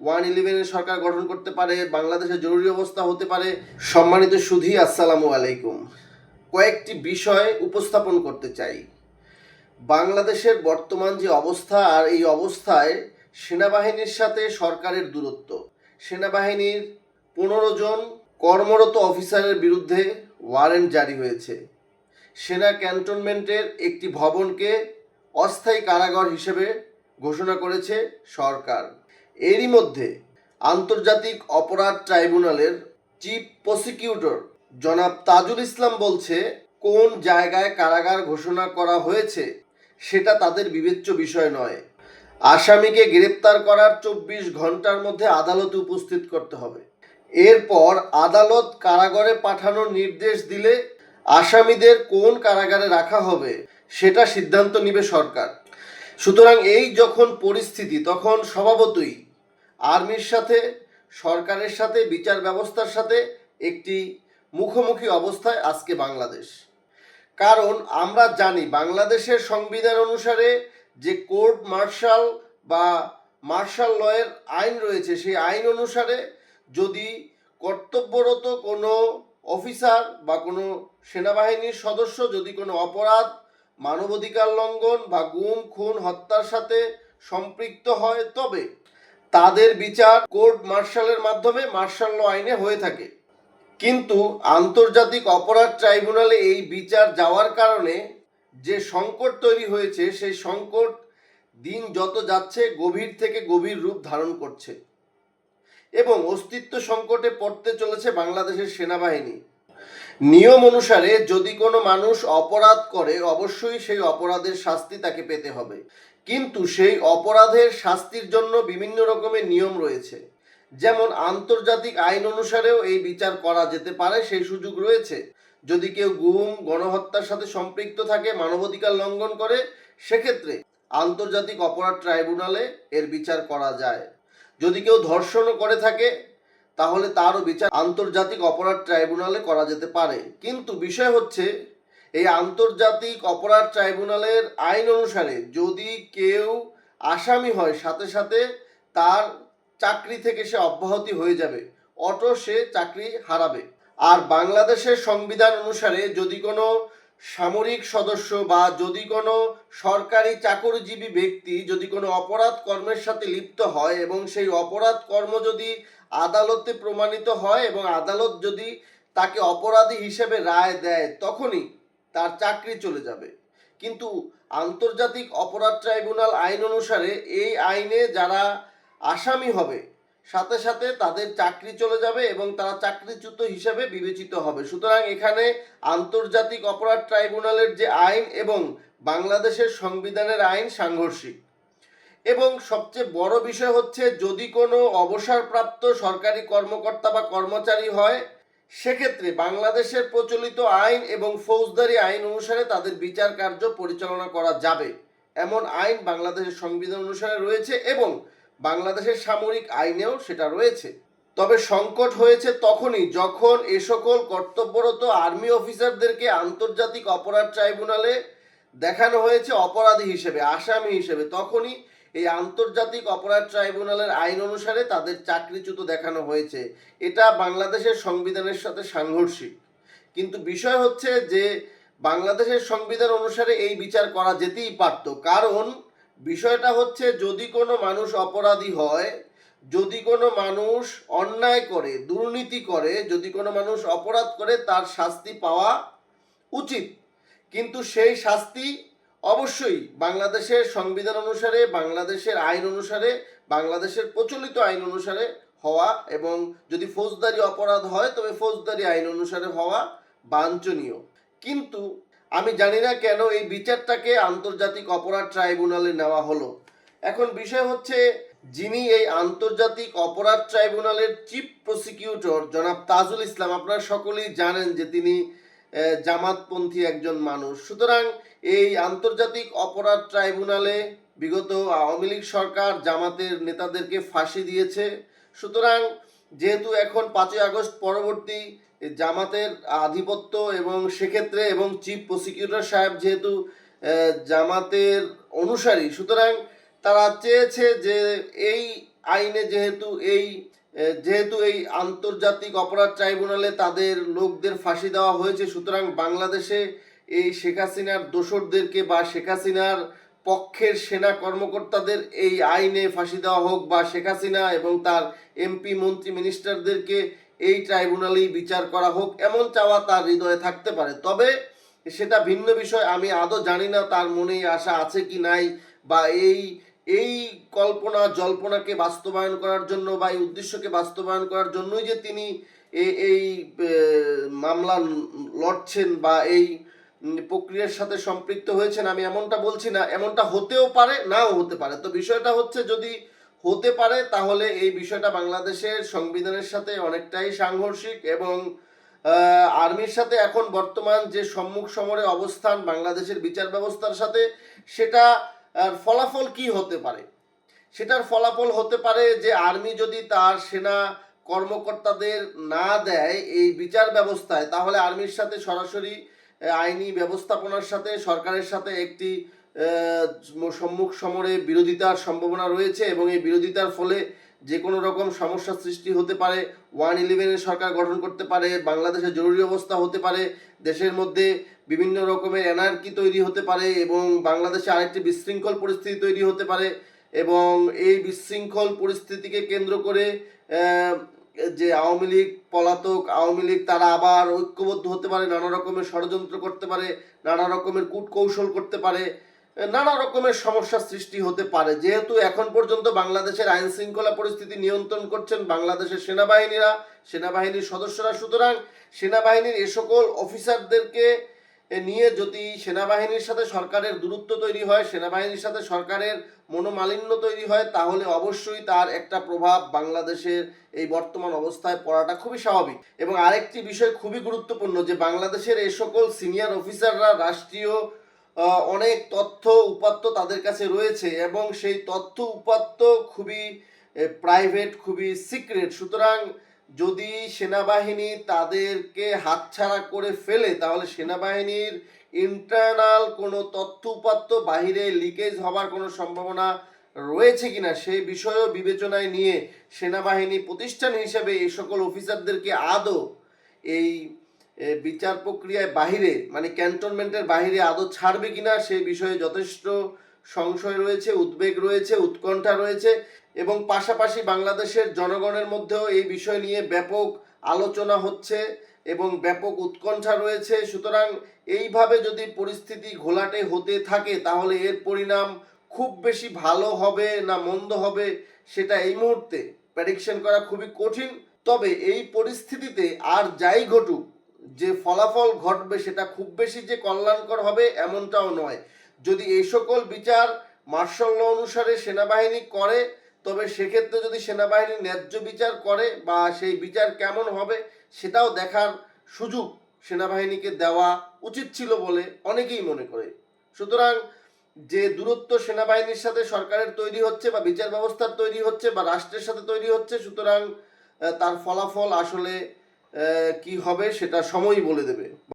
One ইলেভেনের সরকার গঠন করতে পারে বাংলাদেশে জরুরি অবস্থা হতে পারে। সম্মানিত সুধী, আসসালামু আলাইকুম। কয়েকটি বিষয় উপস্থাপন করতে চাই। বাংলাদেশের বর্তমান যে অবস্থা আর এই অবস্থায় সেনাবাহিনীর সাথে সরকারের দূরত্ব। সেনাবাহিনীর পনেরো জন কর্মরত অফিসারের বিরুদ্ধে ওয়ারেন্ট জারি হয়েছে। সেনা ক্যান্টনমেন্টের একটি ভবনকে অস্থায়ী কারাগার হিসেবে ঘোষণা করেছে সরকার। এরই মধ্যে আন্তর্জাতিক অপরাধ ট্রাইব্যুনালের চিফ প্রসিকিউটর জনাব তাজুল ইসলাম বলছে, কোন জায়গায় কারাগার ঘোষণা করা হয়েছে সেটা তাদের বিবেচ্য বিষয় নয়। আসামিকে গ্রেপ্তার করার চব্বিশ ঘণ্টার মধ্যে আদালতে উপস্থিত করতে হবে। এরপর আদালত কারাগারে পাঠানোর নির্দেশ দিলে আসামিদের কোন কারাগারে রাখা হবে সেটা সিদ্ধান্ত নিবে সরকার। সুতরাং এই যখন পরিস্থিতি, তখন স্বভাবতই আর্মির সাথে, সরকারের সাথে, বিচার ব্যবস্থার সাথে একটি মুখোমুখি অবস্থায় আজকে বাংলাদেশ। কারণ আমরা জানি বাংলাদেশের সংবিধান অনুসারে যে কোর্ট মার্শাল বা মার্শাল লয়ের আইন রয়েছে, সেই আইন অনুসারে যদি কর্তব্যরত কোনো অফিসার বা কোনো সেনাবাহিনীর সদস্য, যদি কোনো অপরাধ, মানবাধিকার লঙ্ঘন বা গুম, খুন, হত্যার সাথে সম্পৃক্ত হয়, তবে তাদের বিচার কোর্ট মার্শালের মাধ্যমে মার্শাল ল আইনে হয়ে থাকে। কিন্তু আন্তর্জাতিক অপরাধ ট্রাইব্যুনালে এই বিচার যাওয়ার কারণে যে সংকট তৈরি হয়েছে, সেই সংকট দিন যত যাচ্ছে গভীর থেকে গভীর রূপ ধারণ করছে। এবং অস্তিত্ব সংকটে পড়তে চলেছে বাংলাদেশের সেনাবাহিনী। নিয়ম অনুসারে যদি কোনো মানুষ অপরাধ করে, অবশ্যই সেই অপরাধের শাস্তি তাকে পেতে হবে। কিন্তু সেই অপরাধের শাস্তির জন্য বিভিন্ন রকমের নিয়ম রয়েছে। যেমন আন্তর্জাতিক আইন অনুসারেও এই বিচার করা যেতে পারে, সেই সুযোগ রয়েছে। যদি কেউ গুম, গণহত্যার সাথে সম্পৃক্ত থাকে, মানবাধিকার লঙ্ঘন করে, সেক্ষেত্রে আন্তর্জাতিক অপরাধ ট্রাইব্যুনালে এর বিচার করা যায়। যদি কেউ ধর্ষণও করে থাকে, তাহলে তারও বিচার আন্তর্জাতিক অপরাধ ট্রাইব্যুনালে করা যেতে পারে। কিন্তু বিষয় হচ্ছে এই আন্তর্জাতিক অপরাধ ট্রাইব্যুনালের আইন অনুসারে যদি কেউ আসামি হয় সাথে সাথে, তার চাকরি থেকে সে অব্যাহতি হয়ে যাবে, অটো সে চাকরি হারাবে। আর বাংলাদেশের সংবিধান অনুসারে যদি কোনো সামরিক সদস্য বা যদি কোনো সরকারি চাকরিজীবী ব্যক্তি যদি কোনো অপরাধ কর্মের সাথে লিপ্ত হয় এবং সেই অপরাধ কর্ম যদি আদালতে প্রমাণিত হয় এবং আদালত যদি তাকে অপরাধী হিসেবে রায় দেয়, তখনই তার চাকরি চলে যাবে। কিন্তু আন্তর্জাতিক অপরাধ ট্রাইব্যুনাল আইন অনুসারে এই আইনে যারা আসামি হবে, সাথে সাথে তাদের চাকরি চলে যাবে এবং তারা চাকরিচ্যুত হিসেবে বিবেচিত হবে। সুতরাং এখানে আন্তর্জাতিক অপরাধ ট্রাইব্যুনালের যে আইন এবং বাংলাদেশের সংবিধানের আইন সাংঘর্ষিক। এবং সবচেয়ে বড় বিষয় হচ্ছে, যদি কোনো অবসরপ্রাপ্ত সরকারি কর্মকর্তা বা কর্মচারী হয় সেক্ষেত্রে বাংলাদেশের প্রচলিত আইন এবং ফৌজদারি আইন অনুসারে তাদের বিচার কার্য পরিচালনা করা যাবে। এমন আইন বাংলাদেশের সংবিধান অনুসারে রয়েছে এবং বাংলাদেশের সামরিক আইনেও সেটা রয়েছে। তবে সংকট হয়েছে তখনই যখন এ সকল কর্তব্যরত আর্মি অফিসারদেরকে আন্তর্জাতিক অপরাধ ট্রাইব্যুনালে দেখানো হয়েছে অপরাধী হিসেবে, আসামি হিসেবে। তখনই এই আন্তর্জাতিক অপরাধ ট্রাইব্যুনালের আইন অনুসারে তাদের চাকরিচ্যুত দেখানো হয়েছে। এটা বাংলাদেশের সংবিধানের সাথে সাংঘর্ষিক। কিন্তু বিষয় হচ্ছে যে, বাংলাদেশের সংবিধান অনুসারে এই বিচার করা যেতেই পারত। কারণ বিষয়টা হচ্ছে যদি কোনো মানুষ অপরাধী হয়, যদি কোনো মানুষ অন্যায় করে, দুর্নীতি করে, যদি কোনো মানুষ অপরাধ করে, তার শাস্তি পাওয়া উচিত। কিন্তু সেই শাস্তি অবশ্যই বাংলাদেশের সংবিধান অনুসারে, বাংলাদেশের আইন অনুসারে, বাংলাদেশের প্রচলিত আইন অনুসারে হওয়া এবং যদি ফৌজদারি অপরাধ হয়, তবে ফৌজদারি আইন অনুসারে হওয়া বাঞ্ছনীয়। কিন্তু আমি জানি না কেন এই বিচারটাকে আন্তর্জাতিক অপরাধ ট্রাইব্যুনালে নেওয়া হলো। এখন বিষয় হচ্ছে, যিনি এই আন্তর্জাতিক অপরাধ ট্রাইব্যুনালের চিফ প্রসিকিউটর জনাব তাজুল ইসলাম, আপনারা সকলেই জানেন যে তিনি জামাতপন্থী একজন মানুষ। সুতরাং এই আন্তর্জাতিক অপরাধ ট্রাইব্যুনালে বিগত আওয়ামী লীগ সরকার জামাতের নেতাদেরকে ফাঁসি দিয়েছে। সুতরাং যেহেতু এখন পাঁচই আগস্ট পরবর্তী জামাতের আধিপত্য এবং সেক্ষেত্রে এবং চিফ প্রসিকিউটর সাহেব যেহেতু জামাতের অনুসারী, সুতরাং তারা চেয়েছে যে এই আইনে যেহেতু এই যেহেতু এই আন্তর্জাতিক অপরাধ ট্রাইব্যুনালে তাদের লোকদের ফাঁসি দেওয়া হয়েছে, সুতরাং বাংলাদেশে এই শেখ হাসিনার দোসরদেরকে বা শেখ হাসিনার পক্ষের সেনা কর্মকর্তাদের এই আইনে ফাঁসি দেওয়া হোক বা শেখ হাসিনা এবং তার এমপি, মন্ত্রী, মিনিস্টারদেরকে এই ট্রাইব্যুনালেই বিচার করা হোক, এমন চাওয়া তার হৃদয়ে থাকতে পারে। তবে সেটা ভিন্ন বিষয়, আমি আদৌ জানি না তার মনে আশা আছে কি নাই বা এই এই কল্পনা, জল্পনাকে বাস্তবায়ন করার জন্য বা এই উদ্দেশ্যকে বাস্তবায়ন করার জন্যই যে তিনি এই মামলা লড়ছেন বা এই প্রক্রিয়ার সাথে সম্পৃক্ত হয়েছেন, আমি এমনটা বলছি না, এমনটা হতেও পারে, নাও হতে পারে। তো বিষয়টা হচ্ছে যদি হতে পারে, তাহলে এই বিষয়টা বাংলাদেশের সংবিধানের সাথে অনেকটাই সাংঘর্ষিক এবং আর্মির সাথে এখন বর্তমান যে সম্মুখ সমরে অবস্থান বাংলাদেশের বিচার ব্যবস্থার সাথে, সেটা ফলাফল কি হতে পারে? সেটার ফলাফল হতে পারে যে আর্মি যদি তার সেনা কর্মকর্তাদের না দেয় এই বিচার ব্যবস্থায়, তাহলে আর্মির সাথে সরাসরি আইনি ব্যবস্থাপনার সাথে, সরকারের সাথে একটি সম্মুখ সমরে বিরোধিতার সম্ভাবনা রয়েছে এবং এই বিরোধিতার ফলে যে কোনো রকম সমস্যার সৃষ্টি হতে পারে। ওয়ান ইলেভেনের সরকার গঠন করতে পারে, বাংলাদেশে জরুরি অবস্থা হতে পারে, দেশের মধ্যে বিভিন্ন রকমের এনার্কি তৈরি হতে পারে এবং বাংলাদেশে আরেকটি বিশৃঙ্খল পরিস্থিতি তৈরি হতে পারে এবং এই বিশৃঙ্খল পরিস্থিতিকে কেন্দ্র করে যে আওয়ামী লীগ পলাতক, আওয়ামী লীগ তারা আবার ঐক্যবদ্ধ হতে পারে, নানা রকমের ষড়যন্ত্র করতে পারে, নানা রকমের কূটকৌশল করতে পারে, নানা রকমের সমস্যার সৃষ্টি হতে পারে। যেহেতু এখন পর্যন্ত বাংলাদেশের আইন শৃঙ্খলা পরিস্থিতি নিয়ন্ত্রণ করছেন বাংলাদেশের সেনাবাহিনীরা, সেনাবাহিনীর সদস্যরা, সুতরাং সেনাবাহিনীর এ সকল অফিসারদেরকে নিয়ে যদি সেনাবাহিনীর সাথে সরকারের দূরত্ব তৈরি হয়, সেনাবাহিনীর সাথে সরকারের মনোমালিন্য তৈরি হয়, তাহলে অবশ্যই তার একটা প্রভাব বাংলাদেশের এই বর্তমান অবস্থায় পড়াটা খুবই স্বাভাবিক। এবং আরেকটি বিষয় খুবই গুরুত্বপূর্ণ যে বাংলাদেশের এই সকল সিনিয়র অফিসাররা রাষ্ট্রীয় অনেক তথ্য উপাত্ত তাদের কাছে রয়েছে এবং সেই তথ্য উপাত্ত খুবই প্রাইভেট খুবই সিক্রেট সুতরাং যদি সেনাবাহিনী তাদেরকে হাতছাড়া করে ফেলে, তাহলে সেনাবাহিনীর ইন্টারনাল কোনো তথ্য উপাত্ত বাহিরে লিকেজ হবার কোনো সম্ভাবনা রয়েছে কিনা সেই বিষয়ও বিবেচনায় নিয়ে সেনাবাহিনী প্রতিষ্ঠান হিসেবে এই সকল অফিসারদেরকে আদৌ এই বিচার প্রক্রিয়ায় বাহিরে মানে ক্যান্টনমেন্টের বাহিরে আদৌ ছাড়বে কিনা সেই বিষয়ে যথেষ্ট সংশয় রয়েছে, উদ্বেগ রয়েছে, উৎকণ্ঠা রয়েছে এবং পাশাপাশি বাংলাদেশের জনগণের মধ্যেও এই বিষয় নিয়ে ব্যাপক আলোচনা হচ্ছে এবং ব্যাপক উৎকণ্ঠা রয়েছে। সুতরাং এইভাবে যদি পরিস্থিতি ঘোলাটে হতে থাকে, তাহলে এর পরিণাম খুব বেশি ভালো হবে না মন্দ হবে সেটা এই মুহূর্তে প্রেডিকশন করা খুবই কঠিন। তবে এই পরিস্থিতিতে আর যাই ঘটুক, যে ফলাফল ঘটবে সেটা খুব বেশি যে কল্যাণকর হবে এমনটাও নয়। যদি এই সকল বিচার মার্শাল ল অনুসারে সেনাবাহিনী করে, তবে সেক্ষেত্রে যদি সেনাবাহিনী ন্যায্য বিচার করে বা সেই বিচার কেমন হবে সেটাও দেখার সুযোগ সেনাবাহিনীকে দেওয়া উচিত ছিল বলে অনেকেই মনে করে। সুতরাং যে দূরত্ব সেনাবাহিনীর সাথে সরকারের তৈরি হচ্ছে বা বিচার ব্যবস্থার তৈরি হচ্ছে বা রাষ্ট্রের সাথে তৈরি হচ্ছে, সুতরাং তার ফলাফল আসলে কি হবে সেটা সময়ই বলে দেবে।